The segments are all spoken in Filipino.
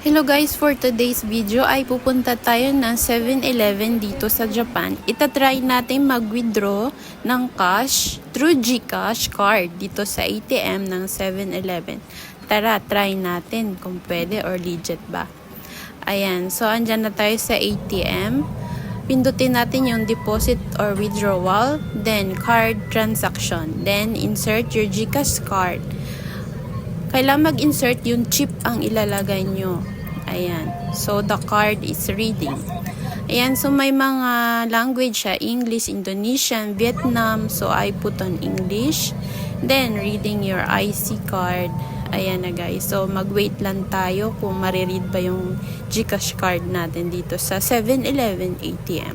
Hello guys, for today's video ay pupunta tayo ng 7-Eleven dito sa Japan. Itatry natin mag-withdraw ng cash through GCash card dito sa ATM ng 7-Eleven. Tara, try natin kung pwede or legit ba. Ayan, so andyan na tayo sa ATM. Pindutin natin yung deposit or withdrawal, then card transaction, then insert your GCash card kailangan mag-insert yung chip ang ilalagay nyo. Ayan. So, the card is reading. Ayan. So, may mga language siya. English, Indonesian, Vietnam. So, I put on English. Then, reading your IC card. Ayan na guys. So, mag-wait lang tayo kung mariread ba yung Gcash card natin dito sa 7-Eleven ATM.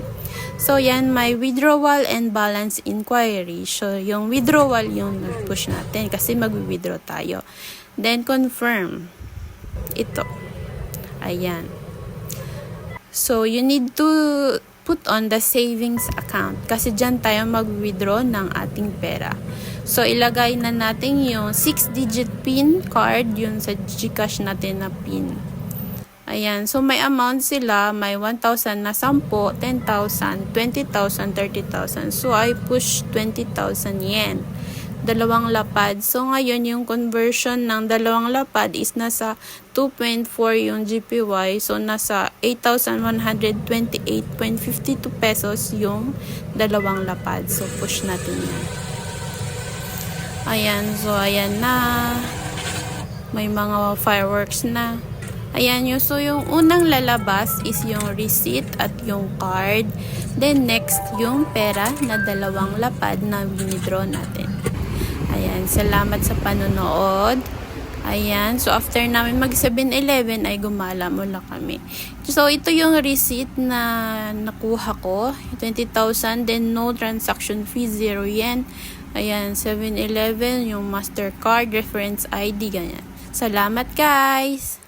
So, yan, may withdrawal and balance inquiry. So, yung withdrawal yung push natin kasi mag-withdraw tayo. Then, confirm. Ito. Ayan. So, you need to on the savings account kasi dyan tayo mag-withdraw ng ating pera. So, ilagay na natin yung 6-digit PIN card, yun sa Gcash natin na PIN. Ayan. So, may amount sila. May 1,000 na 10, 10,000, 20,000, 30,000. So, I push 20,000 yen. Dalawang lapad. So, ngayon, yung conversion ng dalawang lapad is nasa 2.4 yung GPY. So, nasa 8,128.52 pesos yung dalawang lapad. So, push natin yan. Ayan. So, ayan na. May mga fireworks na. Ayan yung, so yung unang lalabas is yung receipt at yung card. Then next, yung pera na dalawang lapad na winidraw natin. Ayan, salamat sa panonood. Ayan, so after namin mag 7-Eleven ay gumala mula kami. So ito yung receipt na nakuha ko, 20,000, then no transaction fee, 0 yen. Ayan, 7-Eleven, yung Mastercard, reference ID, ganyan. Salamat guys!